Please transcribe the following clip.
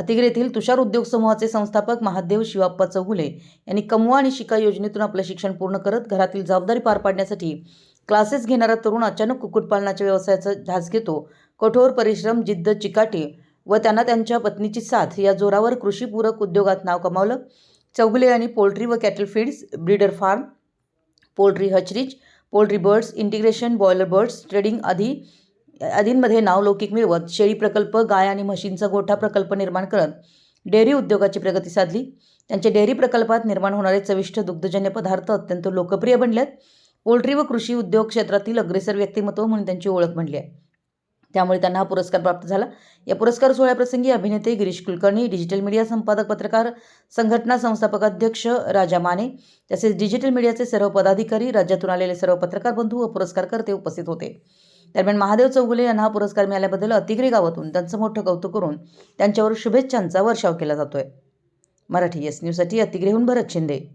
अतिग्र येथील तुषार उद्योग समूहाचे संस्थापक महादेव शिवाप्पा चौगुले यांनी कमवा आणि शिका योजनेतून आपलं शिक्षण पूर्ण करत घरातील जबाबदारी पार पाडण्यासाठी क्लासेस घेणारा तरुण अचानक कुक्कुटपालनाच्या व्यवसायाचा ध्यास घेतो. कठोर परिश्रम जिद्द चिकाटी व त्यांना त्यांच्या पत्नीची साथ या जोरावर कृषीपूरक उद्योगात नाव कमावलं. चौगुले यांनी पोल्ट्री व cattle feeds breeder farm poultry hatcheries poultry birds integration broiler birds trading आदी आदींमध्ये नावलौकिक मिळवत शेळी प्रकल्प गाय आणि म्हशींचा गोठा प्रकल्प निर्माण करत डेअरी उद्योगाची प्रगती साधली. त्यांच्या डेअरी प्रकल्पात निर्माण होणारे चविष्ट दुग्धजन्य पदार्थ अत्यंत लोकप्रिय बनले आहेत पोल्ट्री व कृषी उद्योग क्षेत्रातील अग्रेसर व्यक्तिमत्व म्हणून त्यांची ओळख बनली आहे. त्यामुळे त्यांना हा पुरस्कार प्राप्त झाला. या पुरस्कार सोहळ्याप्रसंगी अभिनेते गिरीश कुलकर्णी डिजिटल मीडिया संपादक पत्रकार संघटना संस्थापक अध्यक्ष राजा माने तसेच डिजिटल मीडियाचे सर्व पदाधिकारी राज्यातून आलेले सर्व पत्रकार बंधू व पुरस्कारकर्ते उपस्थित होते. दरम्यान महादेव चौगुले यांना हा पुरस्कार मिळाल्याबद्दल अतिग्रे गावातून त्यांचं मोठं कौतुक करून त्यांच्यावर शुभेच्छांचा वर्षाव केला जातोय. मराठी एस न्यूजसाठी अतिग्रेहून भरत शिंदे.